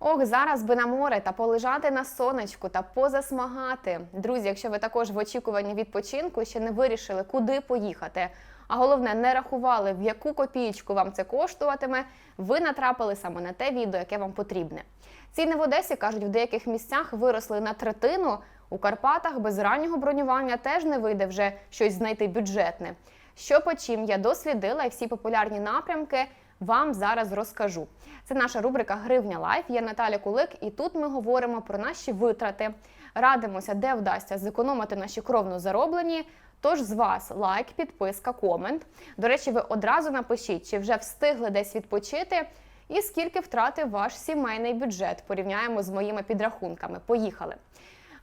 Ох, зараз би на море та полежати на сонечку та позасмагати. Друзі, якщо ви також в очікуванні відпочинку ще не вирішили, куди поїхати, а головне, не рахували, в яку копієчку вам це коштуватиме, ви натрапили саме на те відео, яке вам потрібне. Ціни в Одесі кажуть, в деяких місцях виросли на третину. У Карпатах без раннього бронювання теж не вийде вже щось знайти бюджетне. Що по чим я дослідила і всі популярні напрямки вам зараз розкажу. Це наша рубрика Гривня Лайф. Я Наталя Кулик, і тут ми говоримо про наші витрати, радимося, де вдасться зекономити наші кровно зароблені. Тож з вас лайк, підписка, комент. До речі, ви одразу напишіть, чи вже встигли десь відпочити, і скільки втратив ваш сімейний бюджет. Порівняємо з моїми підрахунками. Поїхали.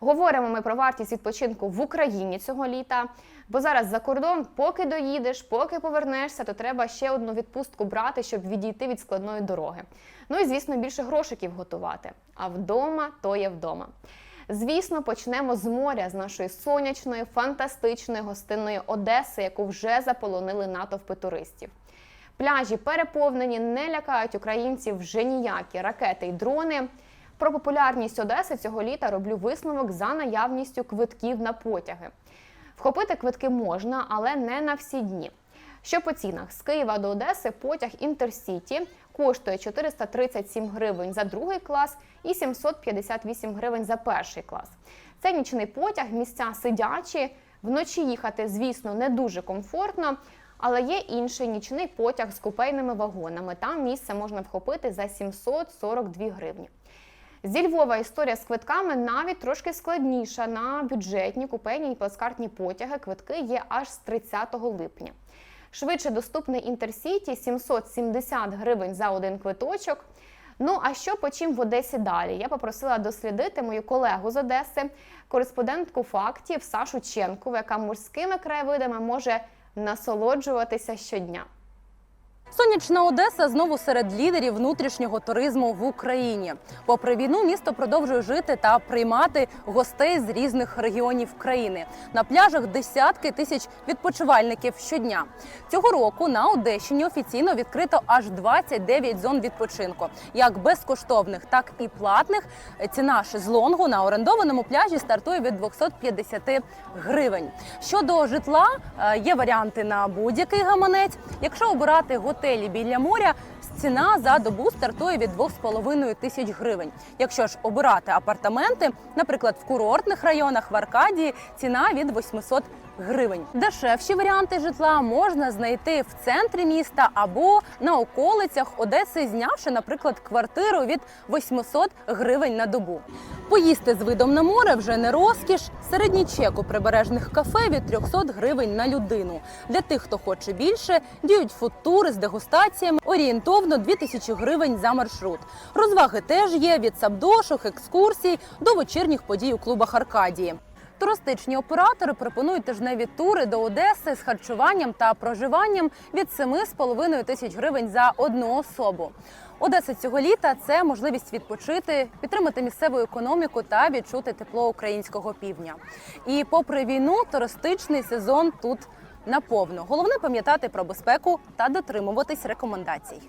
Говоримо ми про вартість відпочинку в Україні цього літа. Бо зараз за кордон, поки доїдеш, поки повернешся, то треба ще одну відпустку брати, щоб відійти від складної дороги. Ну і звісно, більше грошиків готувати. А вдома то є вдома. Звісно, почнемо з моря, з нашої сонячної, фантастичної гостинної Одеси, яку вже заполонили натовпи туристів. Пляжі переповнені, не лякають українців вже ніякі ракети й дрони. Про популярність Одеси цього літа роблю висновок за наявністю квитків на потяги. Вхопити квитки можна, але не на всі дні. Що по цінах з Києва до Одеси потяг Інтерсіті коштує 437 гривень за другий клас і 758 гривень за перший клас. Це нічний потяг, місця сидячі. Вночі їхати, звісно, не дуже комфортно, але є інший нічний потяг з купейними вагонами. Там місце можна вхопити за 742 гривні. Зі Львова історія з квитками навіть трошки складніша. На бюджетні купейні і плацкартні потяги квитки є аж з 30 липня. Швидше доступний інтерсіті 770 гривень за один квиточок. Ну а що по чим в Одесі далі? Я попросила дослідити мою колегу з Одеси, кореспондентку фактів Сашу Ченкову, яка морськими краєвидами може насолоджуватися щодня. Сонячна Одеса знову серед лідерів внутрішнього туризму в Україні. Попри війну, місто продовжує жити та приймати гостей з різних регіонів країни. На пляжах десятки тисяч відпочивальників щодня. Цього року на Одещині офіційно відкрито аж 29 зон відпочинку, як безкоштовних, так і платних. Ціна шезлонгу на орендованому пляжі стартує від 250 гривень. Щодо житла, е, є варіанти на будь-який гаманець. Якщо обирати готелі біля моря, ціна за добу стартує від 2,5 тисяч гривень. Якщо ж обирати апартаменти, наприклад, в курортних районах в Аркадії, ціна від 800 гривень. Дешевші варіанти житла можна знайти в центрі міста або на околицях Одеси, знявши, наприклад, квартиру від 800 гривень на добу. Поїсти з видом на море вже не розкіш. Середній чек у прибережних кафе від 300 гривень на людину. Для тих, хто хоче більше, діють фудтури з дегустаціями орієнтовно 2000 гривень за маршрут. Розваги теж є від сабдошок, екскурсій до вечірніх подій у клубах Аркадії. Туристичні оператори пропонують тижневі тури до Одеси з харчуванням та проживанням від 7,5 тисяч гривень за одну особу. Одеса цього літа це можливість відпочити, підтримати місцеву економіку та відчути тепло українського півдня. І попри війну, туристичний сезон тут наповно. Головне пам'ятати про безпеку та дотримуватись рекомендацій.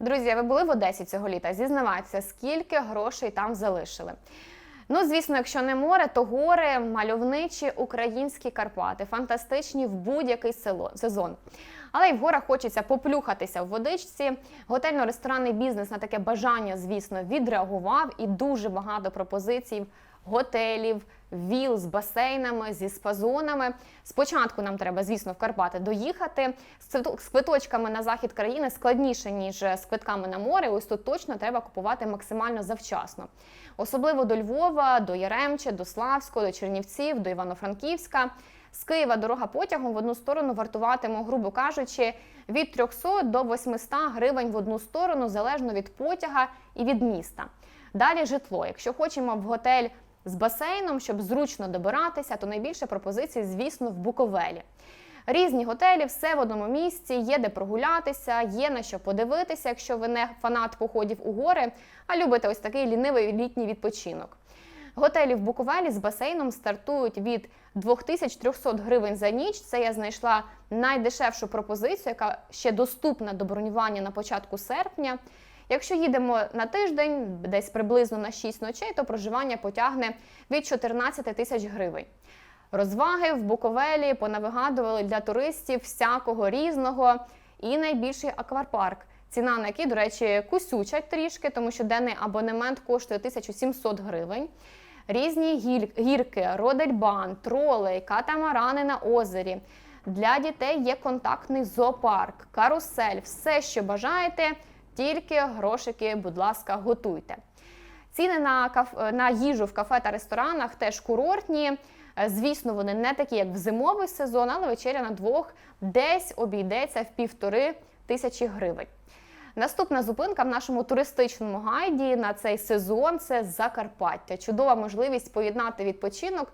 Друзі, ви були в Одесі цього літа? Зізнавайтеся, скільки грошей там залишили. Ну, звісно, якщо не море, то гори, мальовничі українські Карпати, фантастичні в будь-який сезон. Але й в горах хочеться поплюхатися в водичці. Готельно-ресторанний бізнес на таке бажання, звісно, відреагував і дуже багато пропозицій готелів, віл з басейнами, зі спазонами. Спочатку нам треба, звісно, в Карпати доїхати. З квиточками на захід країни складніше, ніж з квитками на море. Ось тут точно треба купувати максимально завчасно. Особливо до Львова, до Яремче, до Славського, до Чернівців, до Івано-Франківська. З Києва дорога потягом в одну сторону вартуватиме, грубо кажучи, від 300 до 800 гривень в одну сторону, залежно від потяга і від міста. Далі житло. Якщо хочемо в готель з басейном, щоб зручно добиратися, то найбільше пропозицій, звісно, в Буковелі. Різні готелі, все в одному місці, є де прогулятися, є на що подивитися, якщо ви не фанат походів у гори, а любите ось такий лінивий літній відпочинок. Готелі в Буковелі з басейном стартують від 2300 гривень за ніч. Це я знайшла найдешевшу пропозицію, яка ще доступна до бронювання на початку серпня. Якщо їдемо на тиждень, десь приблизно на 6 ночей, то проживання потягне від 14 тисяч гривень. Розваги в Буковелі понавигадували для туристів всякого різного і найбільший аквапарк. Ціна на який, до речі, кусючать трішки, тому що денний абонемент коштує 1700 гривень. Різні гірки, родельбан, троли, катамарани на озері. Для дітей є контактний зоопарк, карусель, все, що бажаєте, тільки грошики, будь ласка, готуйте. Ціни на, каф... на їжу в кафе та ресторанах теж курортні. Е, Звісно, вони не такі, як в зимовий сезон, але вечеря на двох десь обійдеться в півтори тисячі гривень. Наступна зупинка в нашому туристичному гайді на цей сезон це Закарпаття. Чудова можливість поєднати відпочинок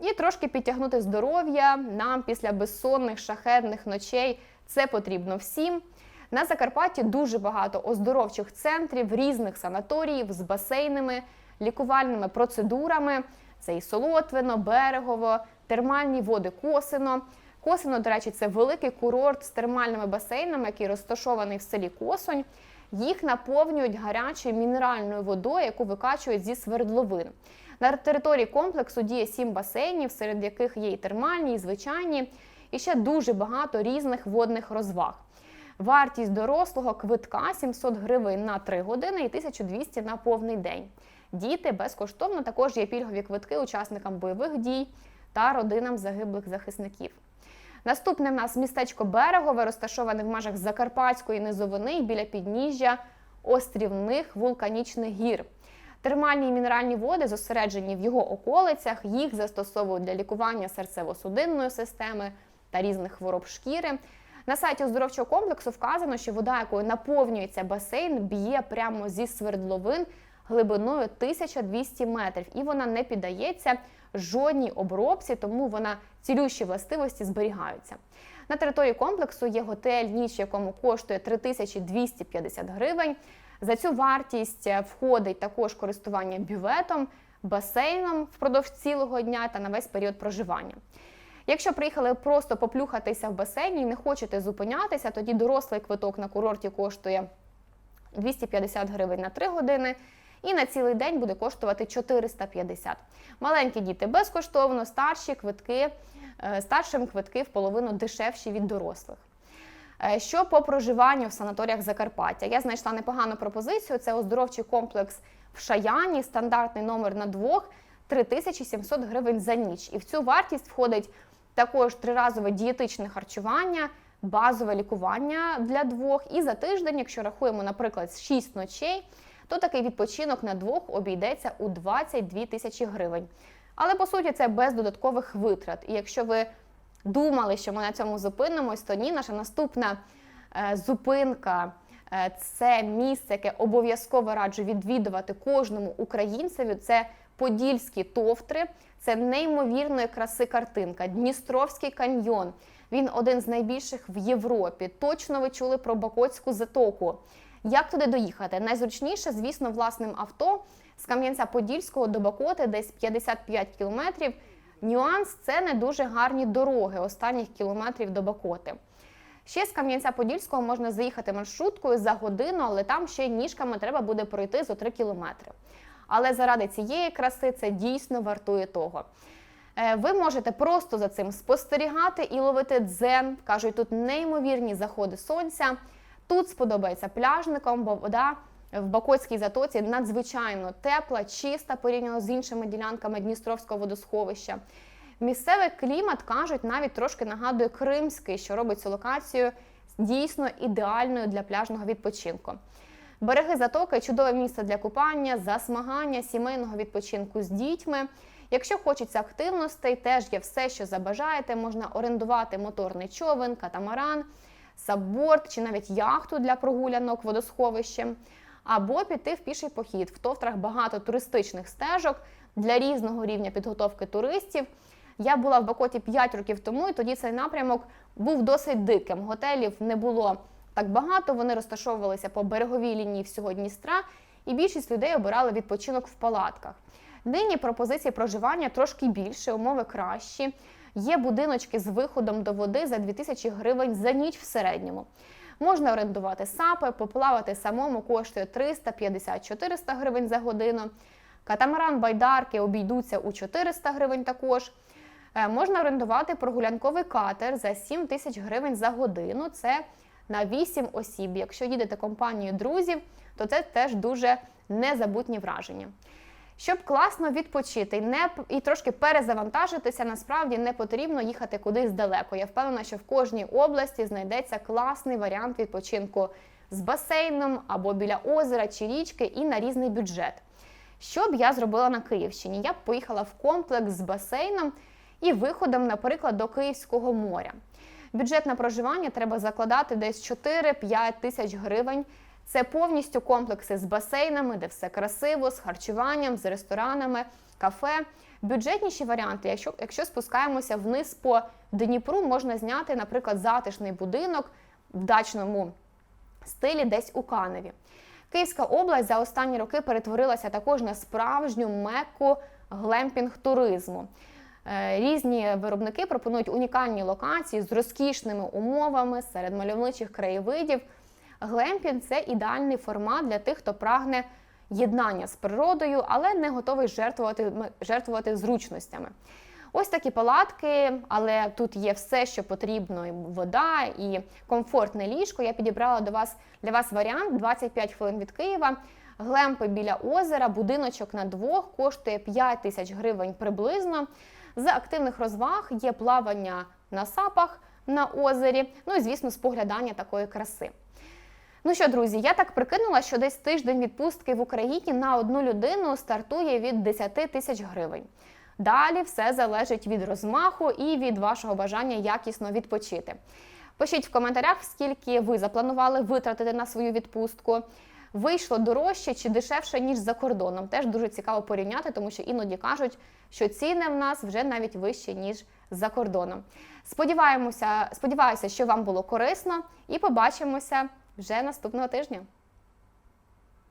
і трошки підтягнути здоров'я. Нам після безсонних шахетних ночей це потрібно всім. На Закарпатті дуже багато оздоровчих центрів, різних санаторіїв з басейнами, лікувальними процедурами. Це і Солотвино, Берегово, термальні води Косино. Косино, до речі, це великий курорт з термальними басейнами, який розташований в селі Косонь. Їх наповнюють гарячою мінеральною водою, яку викачують зі свердловин. На території комплексу діє сім басейнів, серед яких є і термальні, і звичайні, і ще дуже багато різних водних розваг. Вартість дорослого квитка 700 гривень на 3 години і 1200 на повний день. Діти безкоштовно також є пільгові квитки учасникам бойових дій та родинам загиблих захисників. Наступне в нас містечко Берегове, розташоване в межах Закарпатської низовини біля підніжжя острівних вулканічних гір. Термальні і мінеральні води зосереджені в його околицях. Їх застосовують для лікування серцево-судинної системи та різних хвороб шкіри. На сайті оздоровчого комплексу вказано, що вода, якою наповнюється басейн, б'є прямо зі свердловин глибиною 1200 метрів, і вона не піддається жодній обробці, тому вона цілющі властивості зберігаються. На території комплексу є готель, ніч, якому коштує 3250 гривень. За цю вартість е, входить також користування бюветом, басейном впродовж цілого дня та на весь період проживання. Якщо приїхали просто поплюхатися в басейні і не хочете зупинятися, тоді дорослий квиток на курорті коштує 250 гривень на 3 години. І на цілий день буде коштувати 450. Маленькі діти безкоштовно, старші квитки, е, старшим квитки в половину дешевші від дорослих. Е, Що по проживанню в санаторіях Закарпаття? Я знайшла непогану пропозицію. Це оздоровчий комплекс в Шаяні, стандартний номер на двох 3700 гривень за ніч. І в цю вартість входить також триразове дієтичне харчування, базове лікування для двох. І за тиждень, якщо рахуємо, наприклад, 6 ночей, то такий відпочинок на двох обійдеться у 22 тисячі гривень. Але по суті це без додаткових витрат. І якщо ви думали, що ми на цьому зупинимось, то ні, наша наступна е, зупинка е, це місце, яке обов'язково раджу відвідувати кожному українцеві. Це Подільські товтри, це неймовірної краси картинка, Дністровський каньйон. Він один з найбільших в Європі. Точно ви чули про Бакотську затоку. Як туди доїхати? Найзручніше, звісно, власним авто з Кам'янця-Подільського до Бакоти, десь 55 кілометрів. Нюанс це не дуже гарні дороги останніх кілометрів до Бакоти. Ще з Кам'янця-Подільського можна заїхати маршруткою за годину, але там ще ніжками треба буде пройти за 3 кілометри. Але заради цієї краси це дійсно вартує того. Е, Ви можете просто за цим спостерігати і ловити дзен. Кажуть, тут неймовірні заходи сонця. Тут сподобається пляжникам, бо вода в Бакотській затоці надзвичайно тепла, чиста порівняно з іншими ділянками Дністровського водосховища. Місцевий клімат кажуть, навіть трошки нагадує кримський, що робить цю локацію дійсно ідеальною для пляжного відпочинку. Береги затоки чудове місце для купання, засмагання, сімейного відпочинку з дітьми. Якщо хочеться активностей, теж є все, що забажаєте. Можна орендувати моторний човен, катамаран, сабборд чи навіть яхту для прогулянок водосховищем, або піти в піший похід. В товтрах багато туристичних стежок для різного рівня підготовки туристів. Я була в Бакоті 5 років тому, і тоді цей напрямок був досить диким. Готелів не було так багато. Вони розташовувалися по береговій лінії всього Дністра, і більшість людей обирали відпочинок в палатках. Нині пропозиції проживання трошки більше, умови кращі. Є будиночки з виходом до води за 2000 гривень за ніч в середньому. Можна орендувати сапи, поплавати самому коштує 350-400 гривень за годину. Катамаран байдарки обійдуться у 400 гривень також. Е, Можна орендувати прогулянковий катер за 7 тисяч гривень за годину. Це на 8 осіб. Якщо їдете компанією друзів, то це теж дуже незабутні враження. Щоб класно відпочити не і трошки перезавантажитися, насправді не потрібно їхати кудись далеко. Я впевнена, що в кожній області знайдеться класний варіант відпочинку з басейном або біля озера чи річки і на різний бюджет. Що б я зробила на Київщині? Я б поїхала в комплекс з басейном і виходом, наприклад, до Київського моря. Бюджет на проживання треба закладати десь 4-5 тисяч гривень. Це повністю комплекси з басейнами, де все красиво, з харчуванням, з ресторанами, кафе. Бюджетніші варіанти, якщо, якщо спускаємося вниз по Дніпру, можна зняти, наприклад, затишний будинок в дачному стилі десь у Каневі. Київська область за останні роки перетворилася також на справжню мекку глемпінг-туризму. Е, Різні виробники пропонують унікальні локації з розкішними умовами серед мальовничих краєвидів. Глемпінг це ідеальний формат для тих, хто прагне єднання з природою, але не готовий жертвувати, жертвувати зручностями. Ось такі палатки, але тут є все, що потрібно: і вода і комфортне ліжко. Я підібрала до вас для вас варіант 25 хвилин від Києва. Глемпи біля озера, будиночок на двох коштує 5 тисяч гривень приблизно. З активних розваг є плавання на сапах на озері, ну і звісно, споглядання такої краси. Ну що, друзі, я так прикинула, що десь тиждень відпустки в Україні на одну людину стартує від 10 тисяч гривень. Далі все залежить від розмаху і від вашого бажання якісно відпочити. Пишіть в коментарях, скільки ви запланували витратити на свою відпустку. Вийшло дорожче чи дешевше, ніж за кордоном. Теж дуже цікаво порівняти, тому що іноді кажуть, що ціни в нас вже навіть вищі, ніж за кордоном. Сподіваємося, сподіваюся, що вам було корисно, і побачимося вже наступного тижня.